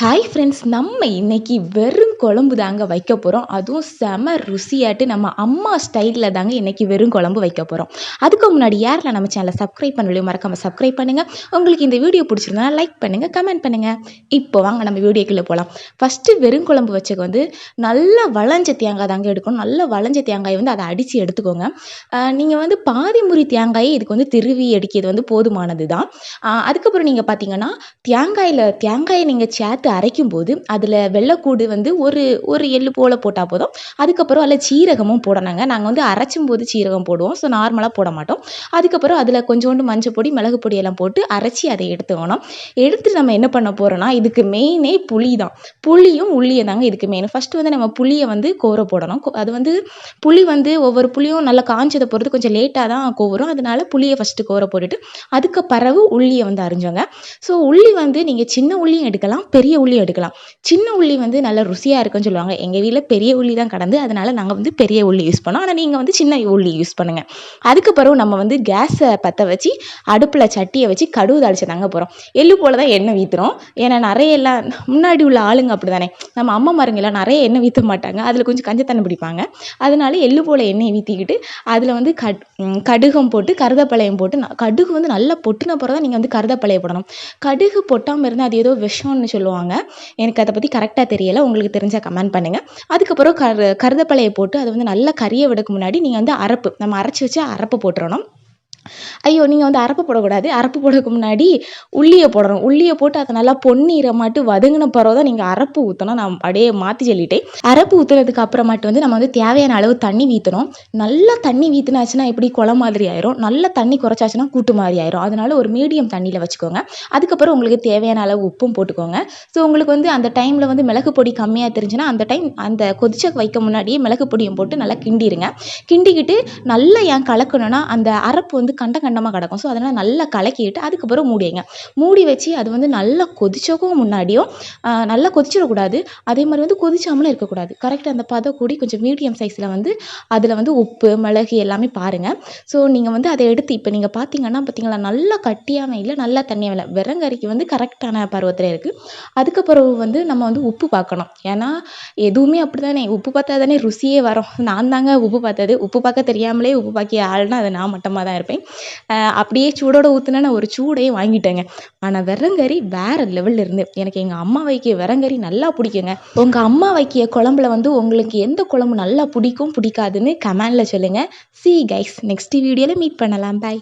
Hi friends நம்ம இன்றைக்கி வெறும் குழம்பு தாங்க வைக்க போகிறோம் அதுவும் செம ருசியாட்டு நம்ம அம்மா ஸ்டைலில் தாங்க இன்னைக்கு வெறும் குழம்பு வைக்க போகிறோம் அதுக்கு முன்னாடி யாரில் நம்ம சேனலை சப்ஸ்கிரைப் பண்ணலையோ மறக்காமல் சப்ஸ்கிரைப் பண்ணுங்கள் உங்களுக்கு இந்த வீடியோ பிடிச்சிருந்தா லைக் பண்ணுங்கள் கமெண்ட் பண்ணுங்கள் இப்போ வாங்க நம்ம வீடியோக்குள்ளே போகலாம் ஃபஸ்ட்டு வெறும் குழம்பு வச்சுக்க வந்து நல்லா வளைஞ்ச தேங்காய் தாங்க எடுக்கணும். நல்லா வளைஞ்ச தேங்காயை வந்து அதை அடித்து எடுத்துக்கோங்க. நீங்கள் வந்து பாதி முறி தேங்காயை இதுக்கு வந்து திருவி அடிக்கிறது வந்து போதுமானது தான் அதுக்கப்புறம் நீங்கள் பார்த்தீங்கன்னா தேங்காயில் தேங்காயை நீங்கள் சேர்த்து அரைக்கும் போது அதில் வெள்ளைக்கூடு வந்து ஒரு ஒரு எள்ளு போல் போட்டால் போதும். அதுக்கப்புறம் அதில் சீரகமும் போடணுங்க. நாங்கள் வந்து அரைச்சும் போது சீரகம் போடுவோம். ஸோ நார்மலாக போட மாட்டோம். அதுக்கப்புறம் அதில் கொஞ்சோண்டு மஞ்சள் பொடி மிளகு பொடி எல்லாம் போட்டு அரைச்சி அதை எடுத்துக்கணும். எடுத்து நம்ம என்ன பண்ண போகிறோம்னா இதுக்கு மெயினே புளி தான். புளியும் உள்ளியை தாங்க இதுக்கு மெயின் ஃபஸ்ட்டு வந்து நம்ம புளியை வந்து கோர போடணும். அது வந்து புளி வந்து ஒவ்வொரு புளியும் நல்லா காஞ்சதை பொறுத்து கொஞ்சம் லேட்டாக தான் கோவரும் அதனால புளியை ஃபஸ்ட்டு கோர போட்டுட்டு அதுக்கு பிறகு உள்ளியை வந்து அரிஞ்சோங்க. ஸோ உள்ளி வந்து நீங்கள் சின்ன உள்ளியும் எடுக்கலாம் பெரிய உள்ளி எடுக்கலாம். சின்ன உள்ளி வந்து நல்ல ருசியாக இருக்குன்னு சொல்லுவாங்க. எங்கள் வீட்டில் பெரிய உள்ளி தான் கடந்து அதனால் நாங்கள் வந்து பெரிய உள்ளி யூஸ் பண்ணோம் ஆனால் நீங்கள் வந்து சின்ன உள்ளி யூஸ் பண்ணுங்கள் அதுக்கப்புறம் நம்ம வந்து கேஸை பற்ற வச்சு அடுப்பில் சட்டியை வச்சு கடுகு தாளிச்சு தாங்க போகிறோம் எள்ளு போல் தான் எண்ணெய் வீத்துறோம். ஏன்னா நிறைய எல்லாம் முன்னாடி உள்ள ஆளுங்க அப்படி தானே நம்ம அம்மா மாருங்கெல்லாம் நிறைய எண்ணெய் வீற்ற மாட்டாங்க. அதில் கொஞ்சம் கஞ்சத்தண்ணி பிடிப்பாங்க. அதனால எள்ளு போல் எண்ணெயை வீற்றிக்கிட்டு அதில் வந்து கட் கடுகம் போட்டு கருதப்பழையம் போட்டு கடுகு வந்து நல்லா பொட்டின பிறகு தான் நீங்கள் வந்து கருதப்பழைய போடணும். கடுகு பொட்டாமல் இருந்தால் அது ஏதோ விஷம்னு சொல்லுவாங்க. எனக்கு அதை பற்றி கரெக்டாக தெரியலை. உங்களுக்கு தெரிஞ்சால் கமெண்ட் பண்ணுங்கள் அதுக்கப்புறம் கரு கருதப்பழையை போட்டு அதை வந்து நல்லா கறியை விடக்கு முன்னாடி நீங்கள் வந்து அரப்பு நம்ம அரைச்சி வச்சு அரப்பு போட்டுறணும். ஐயோ நீங்கள் வந்து அரப்பு போடக்கூடாது. அரப்பு போடுறதுக்கு முன்னாடி உள்ளியை போடணும். உள்ளியை போட்டு அதை நல்லா பொன்னிறமாட்டு வதங்கின பிறகு தான் நீங்கள் அரப்பு ஊற்றணும் நான் அப்படியே மாற்றி சொல்லிட்டேன். அரப்பு ஊற்றுனதுக்கு அப்புறமாட்டு வந்து நம்ம வந்து தேவையான அளவு தண்ணி வீற்றணும் நல்லா தண்ணி வீற்றினாச்சுன்னா எப்படி? குளம் மாதிரி ஆயிரும். நல்லா தண்ணி குறைச்சாச்சுன்னா கூட்டு மாதிரி ஆயிரும். அதனால ஒரு மீடியம் தண்ணியில் வச்சுக்கோங்க. அதுக்கப்புறம் உங்களுக்கு தேவையான அளவு உப்பும் போட்டுக்கோங்க. ஸோ உங்களுக்கு வந்து அந்த டைமில் வந்து மிளகு பொடி கம்மியாக தெரிஞ்சுன்னா அந்த டைம் அந்த கொதிச்ச வைக்க முன்னாடியே மிளகு பொடியும் போட்டு நல்லா கிண்டிடுங்க கிண்டிக்கிட்டு நல்லா ஏன் கலக்கணும்னா அந்த அரப்பு வந்து கண்ட கண்டமாக கிடக்கும். ஸோ அதனால் நல்லா கலக்கிட்டு அதுக்கப்புறம் மூடிங்க மூடி வச்சு அது வந்து நல்லா கொதிச்சக்கும் முன்னாடியும் நல்லா கொதிச்சிடக்கூடாது. அதே மாதிரி வந்து கொதிச்சாமலும் இருக்கக்கூடாது. கரெக்டாக அந்த பதம் கூடி கொஞ்சம் மீடியம் சைஸில் வந்து அதில் வந்து உப்பு மிளகு எல்லாமே பாருங்கள் ஸோ நீங்கள் வந்து அதை எடுத்து இப்போ நீங்கள் பார்த்தீங்கன்னா பார்த்தீங்களா நல்லா கட்டியாகவும் இல்லை நல்லா தண்ணியாக இல்லை வெறங்கறிக்கு வந்து கரெக்டான பருவத்தில் இருக்குது அதுக்கப்புறம் வந்து நம்ம வந்து உப்பு பார்க்கணும். ஏன்னா எதுவுமே அப்படி தானே உப்பு பார்த்தா தானே ருசியே வரும். நான் தாங்க உப்பு பார்த்தது. உப்பு பார்க்க தெரியாமலே உப்பு பார்க்கிய ஆள்னா அது நான் மட்டமாக தான் இருப்பேன். அப்படியே சூடோடு ஊற்றுனா நான் ஒரு சூடையே வாங்கிட்டேங்க. ஆனால் விரங்கறி வேறு லெவலில் இருந்து. எனக்கு எங்கள் அம்மா வைக்கிய விரங்கறி நல்லா பிடிக்குங்க. உங்கள் அம்மா வைக்கிய குழம்புல வந்து உங்களுக்கு எந்த குழம்பு நல்லா பிடிக்கும் பிடிக்காதுன்னு கமெண்டில் சொல்லுங்கள் சி கைஸ் நெக்ஸ்ட் வீடியோவில் மீட் பண்ணலாம். பாய்